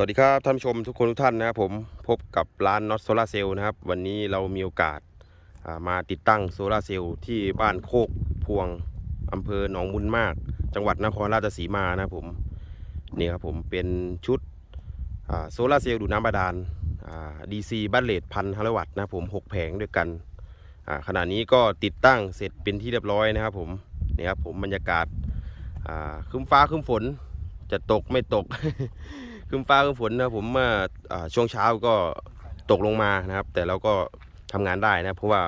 วัสดีครับท่านผู้ชมทุกคนทุกท่านนะครับผมพบกับร้านน็อตโซลาเซลล์นะครับ วันนี้เรามีโอกาสามาติดตั้งโซลาเซลล์ที่บ้านโคกพวงอำเภอหนองบุญมาก จังหวัดนครราชสีมานะครับผมนี่ครับผมเป็นชุดโซลาเซลล์ดูดน้ำบาดาลดีซีบ้านเลดพันฮัลวัตนะครับผมหกแผงด้วยกันอ่าขณะนี้ก็ติดตั้งเสร็จเป็นที่เรียบร้อยนะครับผมนี่ครับผมบรรยากาศคึ้มฟ้าคึ้มฝนจะตกไม่ตก คึมฟ้าคึมฝนนะครับผมเมื่ออาช่วงเช้าก็ตกลงมานะครับ แต่เราก็ทำงานได้นะเพราะว่า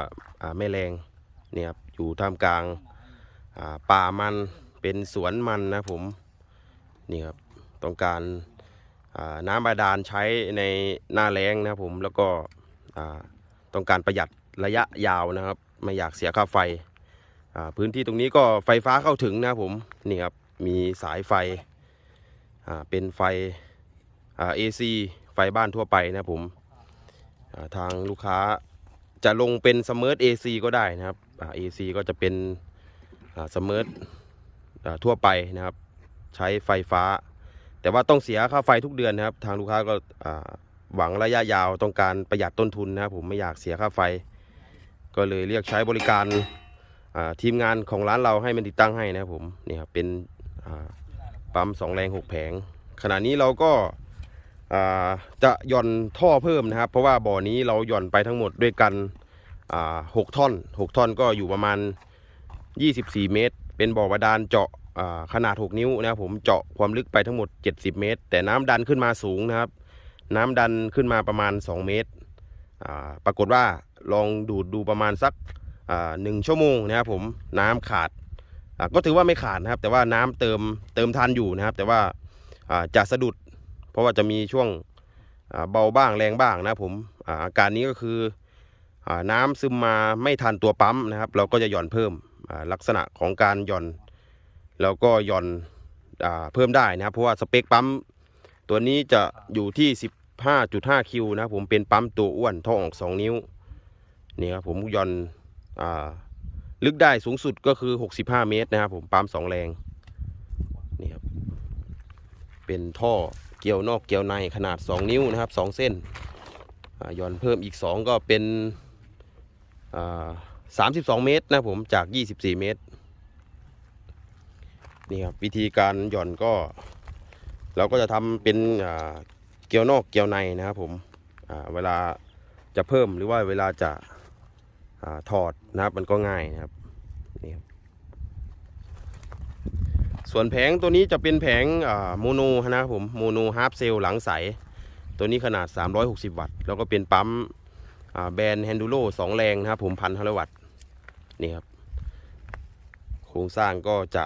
ไม่แรงเนี่ยครับอยู่ท่ามกลางาป่ามันเป็นสวนมันนะผมนี่ครับต้องการาน้ำบาดาลใช้ในหน้าแล้งนะครับผมแล้วก็ต้องการประหยัดระยะยาวนะครับ ไม่อยากเสียค่าไฟาพื้นที่ตรงนี้ก็ไฟฟ้าเข้าถึงนะผมนี่ครับมีสายไฟเป็นไฟ อ่า AC ไฟบ้านทั่วไปนะผมอ่าทางลูกค้าจะลงเป็นสม r t AC ก็ได้นะครับอ่า AC ก็จะเป็นสม r t ทั่วไปนะครับ ใช้ไฟฟ้า แต่ว่าต้องเสียค่าไฟทุกเดือนนะครับ ทางลูกค้าก็อ่าหวังระยะยาวต้องการประหยัดต้นทุนนะครับผมไม่อยากเสียค่าไฟ ก็เลยเรียกใช้บริการอ่าทีมงานของร้านเราให้มันติดตั้งให้นะครับผมนี่ครับเป็นอ่าปั๊มสองแรงหกแผง ขณะนี้เราก็ จะหย่อนท่อเพิ่มนะครับ เพราะว่าบ่อนี้เราหย่อนไปทั้งหมดด้วยกันหกท่อนหกท่อนก็อยู่ประมาณ 24 เมตร เป็นบ่อบาดาลเจาะขนาด 6 นิ้วนะครับผมเจาะความลึกไปทั้งหมด 70 เมตร แต่น้ำดันขึ้นมาสูงนะครับ น้ำดันขึ้นมาประมาณ 2 เมตร ปรากฏว่าลองดูดดูประมาณสักหนึ่งชั่วโมงนะครับผมน้ำขาดก็ถือว่าไม่ขาดนะครับ แต่ว่าน้ำเติมเติมทันอยู่นะครับ แต่ว่าจะสะดุด เพราะว่าจะมีช่วงเบาบ้างแรงบ้างนะผมอาการนี้ก็คือน้ำซึมมาไม่ทันตัวปั๊มนะครับ เราก็จะหย่อนเพิ่มลักษณะของการหย่อนเราก็หย่อนอเพิ่มได้นะครับ เพราะว่าสเปคปั๊มตัวนี้จะอยู่ที่ 15.5 คิวนะครับผมเป็นปั๊มตัวอ้วนท่อออก 2 นิ้วนี่ครับผมหย่อนอลึกได้สูงสุดก็คือ 65 เมตรนะครับผมปั๊ม2แรงนี่ครับ เป็นท่อเกี่ยวนอกเกี่ยวในขนาด 2 นิ้วนะครับ 2 เส้นย่อนเพิ่มอีก 2 ก็เป็นอ่า32 เมตรนะผมจาก 24 เมตรนี่ครับวิธีการหย่อนก็ เราก็จะทำเป็นเกี่ยวนอกเกี่ยวในนะครับผมเวลาจะเพิ่มหรือว่าเวลาจะอาถอดนะครับมันก็ง่ายนะครับนี่ครับ ส่วนแผงตัวนี้จะเป็นแผงโมโนนะครับผมโมโนฮาร์ปเซลหลังใส ตัวนี้ขนาด 360 วัตต์ แล้วก็เป็นปั๊มแบรนด์แฮนดูโ o 2แรงนะครับผมพันฮัลวัตต์นี่ครับ โครงสร้างก็จะ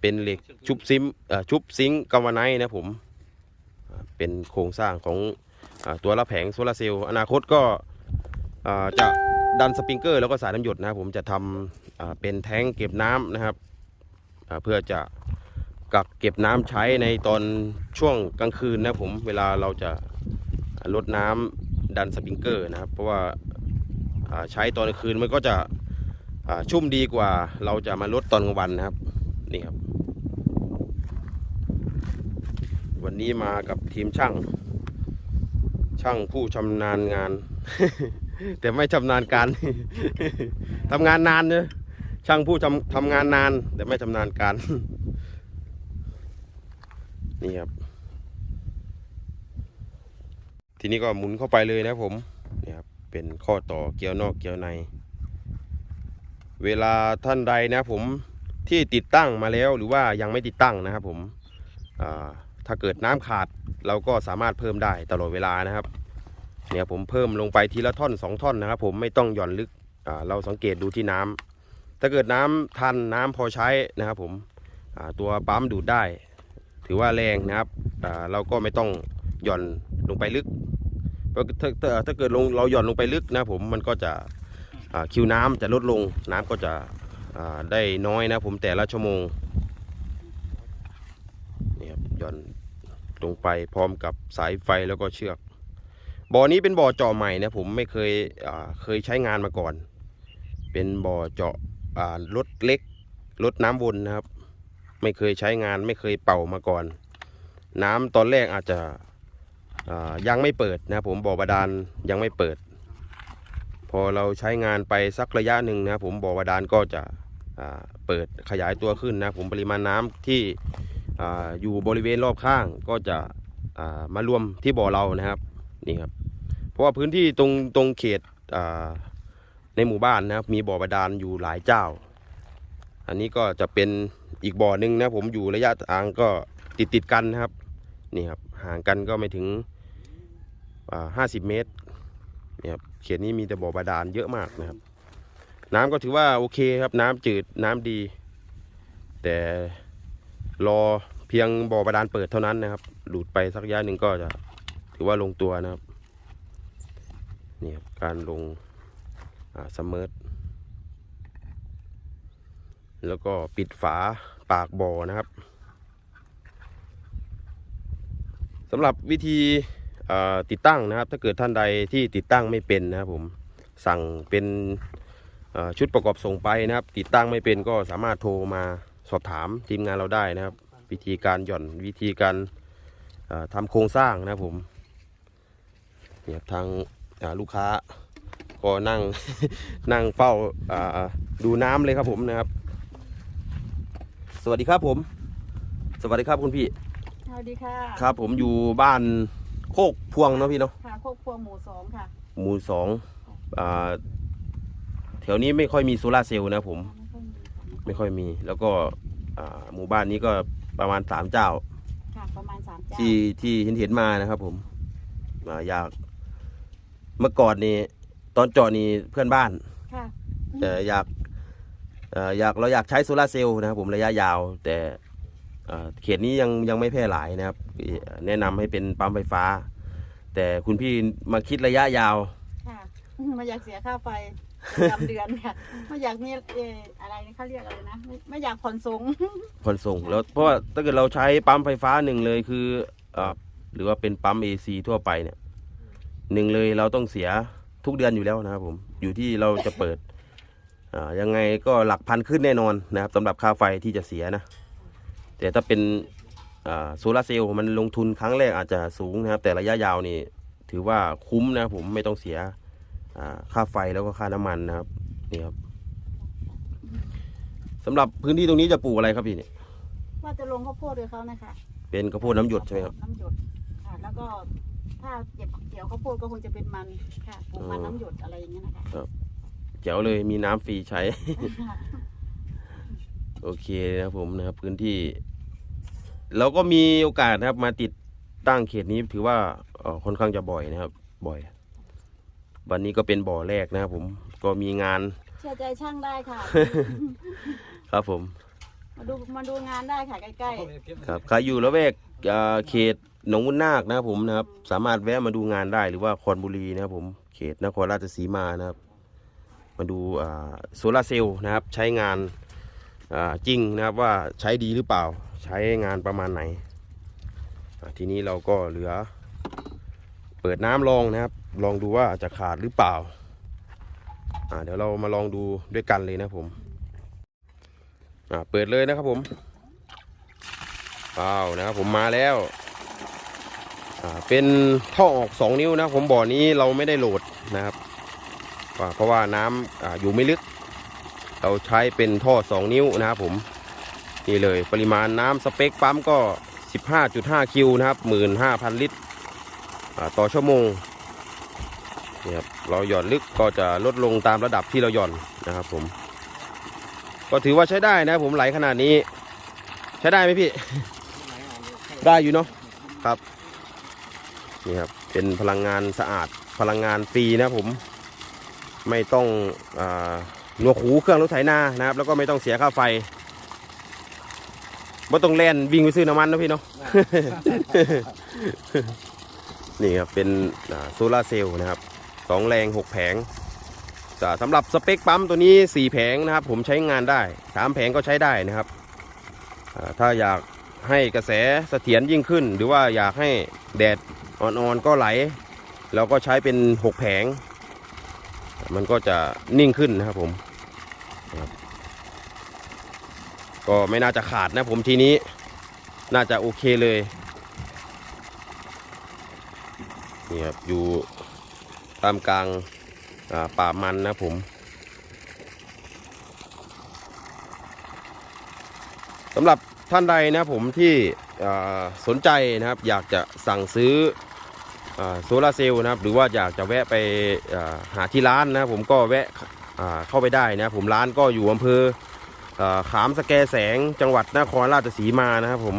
เป็นเหล็กชุบซิมชุบซิงค์กัมวาไนท์นะผมเป็นโครงสร้างของอตัวรับแผงโซลาร์เซลล์อนาคตก็จะดันสปริงเกอร์แล้วก็สายน้ำหยดนะครับผมจะทำเป็นแท้งเก็บน้ำนะครับ เพื่อจะกักเก็บน้ำใช้ในตอนช่วงกลางคืนนะผมเวลาเราจะลดน้ำดันสปริงเกอร์นะครับ เพราะว่าใช้ตอนกลางคืนมันก็จะชุ่มดีกว่าเราจะมาลดตอนกลางวันนะครับนี่ครับ วันนี้มากับทีมช่าง ช่างผู้ชำนาญงาน แต่ไม่ชำนาญการทำงานนานเนอะ ช่างผู้ทำทำงานนาน แต่ไม่ชำนาญการ นี่ครับ ทีนี้ก็หมุนเข้าไปเลยนะผมนี่ครับเป็นข้อต่อเกี่ยวนอกเกี่ยวใน เวลาท่านใดนะผมที่ติดตั้งมาแล้วหรือว่ายังไม่ติดตั้งนะครับผมถ้าเกิดน้ำขาดเราก็สามารถเพิ่มได้ตลอดเวลานะครับเนี่ยผมเพิ่มลงไปทีละท่อนสองท่อนนะครับผมไม่ต้องหย่อนลึกเราสังเกตดูที่น้ำ ถ้าเกิดน้ำทันน้ำพอใช้นะครับผมตัวปั๊มดูดได้ ถือว่าแรงนะครับเราก็ไม่ต้องหย่อนลงไปลึกเพราะถ้าถ้าถ้าเกิดลงเราหย่อนลงไปลึกนะผมมันก็จะคิวน้ำจะลดลงน้ำก็จะได้น้อยนะผมแต่ละชั่วโมงนี่ครับหย่อนลงไปพร้อมกับสายไฟแล้วก็เชือกบ่อนี้เป็นบ่อเจาะใหม่นะผมไม่เคยเคยใช้งานมาก่อน เป็นบ่อเจาะ รถเล็กรถน้ำวนนะครับ ไม่เคยใช้งานไม่เคยเป่ามาก่อน น้ำตอนแรกอาจจะยังไม่เปิดนะผมบ่อบาดาลยังไม่เปิด พอเราใช้งานไปสักระยะหนึ่งนะผมบ่อบาดาลก็จะเปิดขยายตัวขึ้นนะผมปริมาณน้ำที่อ่อยู่บริเวณรอบข้างก็จะามารวมที่บ่อเรานะครับนี่ครับ เพราะว่าพื้นที่ตรงตรงเขตอ่า ในหมู่บ้านนะครับมีบ่อบาดาลอยู่หลายเจ้า อันนี้ก็จะเป็นอีกบ่อหนึ่งนะผมอยู่ระยะทางก็ติดติดกันนะครับนี่ครับห่างกันก็ไม่ถึงห้าสิบเมตรเนี่ยครับเขตนี้มีแต่บ่อบาดาลเยอะมากนะครับ น้ำก็ถือว่าโอเคครับน้ำจืดน้ำดี แต่รอเพียงบ่อบาดาลเปิดเท่านั้นนะครับหลุดไปสักระยะหนึ่งก็จะถือว่าลงตัวนะครับนี่ครับการลง สมเมอร์แล้วก็ปิดฝาปากบ่อนะครับสำหรับวิธีติดตั้งนะครับ ถ้าเกิดท่านใดที่ติดตั้งไม่เป็นนะครับผมสั่งเป็นชุดประกอบส่งไปนะครับ ติดตั้งไม่เป็นก็สามารถโทรมาสอบถามทีมงานเราได้นะครับ วิธีการหย่อนวิธีการทำโครงสร้างนะครับผมเนี่ยทางลูกค้า ก็นั่งนั่งเฝ้าอ่าดูน้ำเลยครับผมนะครับ สวัสดีครับผม สวัสดีครับคุณพี่ สวัสดีค่ะ ครับผมอยู่บ้านโคกพวงเนาะพี่เนาะ ค่ะโคกพวงหมู่สองค่ะ หมู่สองอ่าแถวนี้ไม่ค่อยมีโซลาร์เซลล์นะผม ไม่ค่อยมี แล้วก็อ่าหมู่บ้านนี้ก็ประมาณสามเจ้าค่ะประมาณสามเจ้าที่ที่เห็นเห็นมานะครับผมอ่าอยากเมื่อก่อนนี่ ตอนเจาะนี่เพื่อนบ้านค่ะแต่อยากเอ่ออยากเราอยากใช้โซลาร์เซลล์นะครับผมระยะยาว แต่เอ่อเขตนี้ยังยังไม่แพร่หลายนะครับแนะนำให้เป็นปั๊มไฟฟ้า แต่คุณพี่มาคิดระยะยาว ค่ะไม่อยากเสียค่าไฟประจำเดือนค่ะไม่อยากมีเอออะไรนี่เขาเรียกอะไรนะไม่ไม่อยากผ่อนสูง ผ่อนส่งแล้วเพราะว่าถ้าเกิดเราใช้ปั๊มไฟฟ้าหนึ่งเลยคือเอ่อหรือว่าเป็นปั๊ม AC ทั่วไปเนี่ยหนึ่งเลยเราต้องเสีย ทุกเดือนอยู่แล้วนะครับผมอยู่ที่เราจะเปิดอ่ายังไงก็หลักพันขึ้นแน่นอนนะครับสำหรับค่าไฟที่จะเสียนะ แต่ถ้าเป็นโซลาร์เซลล์มันลงทุนครั้งแรกอาจจะสูงนะครับ แต่ระยะยาวนี่ถือว่าคุ้มนะครับผมไม่ต้องเสียอ่าค่าไฟแล้วก็ค่าน้ำมันนะครับนี่ครับสำหรับพื้นที่ตรงนี้จะปลูกอะไรครับพี่เนี่ยว่าจะลงข้าวโพดด้วยเขานะคะเป็นข้าวโพดน้ำหยดใช่ไหมครับน้ำหยดค่ะแล้วก็ ถ้าเก็บเกี่ยวข้าวโพดก็คงจะเป็นมันค่ะปลูกมันน้ำหยดอะไรอย่างเงี้ยนะคะแจ๋วเลยมีน้ำฟรีใช้ โอเคนะครับผมนะครับพื้นที่ เราก็มีโอกาสนะครับ มาติดตั้งเขตนี้ถือว่าเอ่อค่อนข้างจะบ่อยนะครับ บ่อย วันนี้ก็เป็นบ่อแรกนะครับผมก็มีงาน เชื่อใจช่างได้ค่ะ ครับผม มาดูมาดูงานได้ค่ะใกล้ครับใครอยู่ละแวกเอ่อเขต หนองมุนนาคนะครับผมนะครับ สามารถแวะมาดูงานได้หรือว่าคอนบุรีนะครับผมเขตนครราชสีมานะครับ มาดูโซลาร์เซลล์นะครับ ใช้งานจริงนะครับว่าใช้ดีหรือเปล่า ใช้งานประมาณไหน ทีนี้เราก็เหลือ เปิดน้ำลองนะครับ ลองดูว่าจะขาดหรือเปล่าเดี๋ยวเรามาลองดูด้วยกันเลยนะผมเปิดเลยนะครับผมว้าวนะครับผมมาแล้ว เป็นท่อออก 2 นิ้วนะผมบ่อนี้เราไม่ได้โหลดนะครับว่าเพราะว่าน้ำอาอยู่ไม่ลึก เราใช้เป็นท่อ 2 นิ้วนะครับผมนี่เลยปริมาณน้ำสเปคปั๊มก็ 15.5 คิวนะครับ 15,000 ลิตรอ่าต่อชั่วโมงนี่ครับเราหย่อนลึกก็จะลดลงตามระดับที่เราหย่อนนะครับผม ก็ถือว่าใช้ได้นะครับผมไหลขนาดนี้ ใช้ได้ไหมพี่ ได้อยู่เนาะครับ นี่ครับเป็นพลังงานสะอาดพลังงานฟรีนะผมไม่ต้องอาหนวกหูเครื่องรถไถนานะครับ แล้วก็ไม่ต้องเสียค่าไฟไม่ต้องแล่นวิ่งไปซื้อน้ำมันนะพี่เนาะนี่ครับเป็นโซลาเซลล์นะครับสองแรงหกแผงแต่สำหรับสเปคปั๊มตัวนี้สี่แผงนะครับ ผมใช้งานได้สามแผงก็ใช้ได้นะครับถ้าอยากให้กระแสเสถียรยิ่งขึ้น หรือว่าอยากให้แดด อ่อนๆก็ไหล เราก็ใช้เป็นหกแผง มันก็จะนิ่งขึ้นนะครับผมก็ไม่น่าจะขาดนะผมทีนี้น่าจะโอเคเลยนี่ครับอยู่ตามกลางป่ามันนะผมสำหรับท่านใดนะผมที่สนใจนะครับอยากจะสั่งซื้อ โซลาเซลล์นะครับหรือว่าอยากจะแวะไปหาที่ร้านนะครับผมก็แวะเข้าไปได้นะผมร้านก็อยู่อำเภออขามสแกแสงจังหวัดนครราชสีมานะครับผม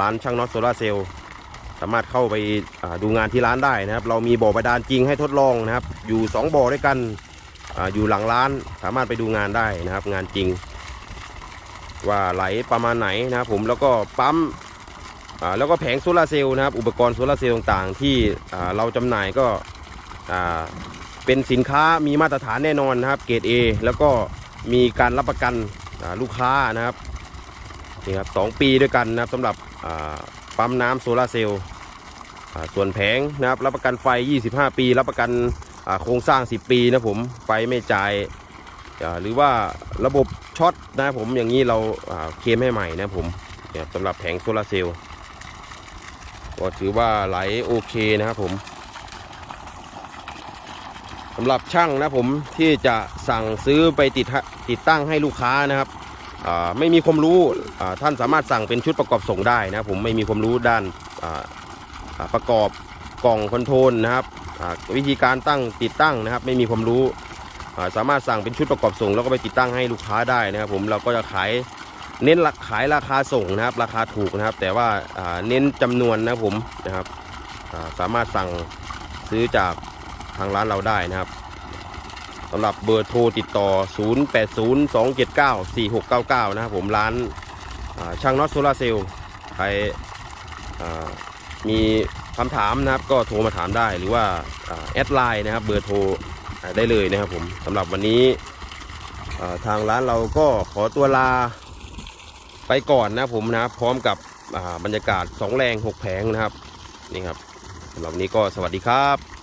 ร้านช่างน็อตโซลาเซลล์สามารถเข้าไปาดูงานที่ร้านได้นะครับ เรามีบ่อบาดาลจริงให้ทดลองนะครับ อยู่ 2บ่อด้วยกันออยู่หลังร้านสามารถไปดูงานได้นะครับ งานจริง ว่าไหลประมาณไหนนะครับผมแล้วก็ปั๊ม แล้วก็แผงโซลาร์เซลล์นะครับ อุปกรณ์โซลาร์เซลล์ต่างๆ ที่เราจำหน่ายก็เป็นสินค้ามีมาตรฐานแน่นอนนะครับ เกรด A แล้วก็มีการรับประกันลูกค้านะครับนี่ครับสองปีด้วยกันนะครับสำหรับปั๊มน้ำโซลาร์เซลล์ส่วนแผงนะครับรับประกันไฟ 25 ปี รับประกันโครงสร้าง 10 ปีนะผมไฟไม่จ่ายหรือว่าระบบช็อตนะผมอย่างนี้เราเคลมให้ใหม่นะผมสำหรับแผงโซลาร์เซลล์ ก็ถือว่าไหลโอเคนะครับผมสำหรับช่างนะผมที่จะสั่งซื้อไปติดติดตั้งให้ลูกค้านะครับไม่มีความรู้ท่านสามารถสั่งเป็นชุดประกอบส่งได้นะผมไม่มีความรู้ด้านประกอบกล่องคอนโทรลนะครับวิธีการตั้งติดตั้งนะครับ ไม่มีความรู้สามารถสั่งเป็นชุดประกอบส่ง แล้วก็ไปติดตั้งให้ลูกค้าได้นะครับ ผมเราก็จะขาย เน้นขายราคาส่งนะครับ ราคาถูกนะครับ แต่ว่าเน้นจำนวนนะผมนะครับสามารถสั่งซื้อจากทางร้านเราได้นะครับสำหรับเบอร์โทรติดต่อ 0802794699 นะครับผมร้านช่างน็อตโซลาเซลล์ใครมีคำถามนะครับก็โทรมาถามได้หรือว่าแอดไลน์นะครับเบอร์โทรได้เลยนะครับผมสำหรับวันนี้ทางร้านเราก็ขอตัวลา ไปก่อนนะผมนะพร้อมกับบรรยากาศสองแรงหกแผงนะครับนี่ครับสำหรับนี้ก็สวัสดีครับ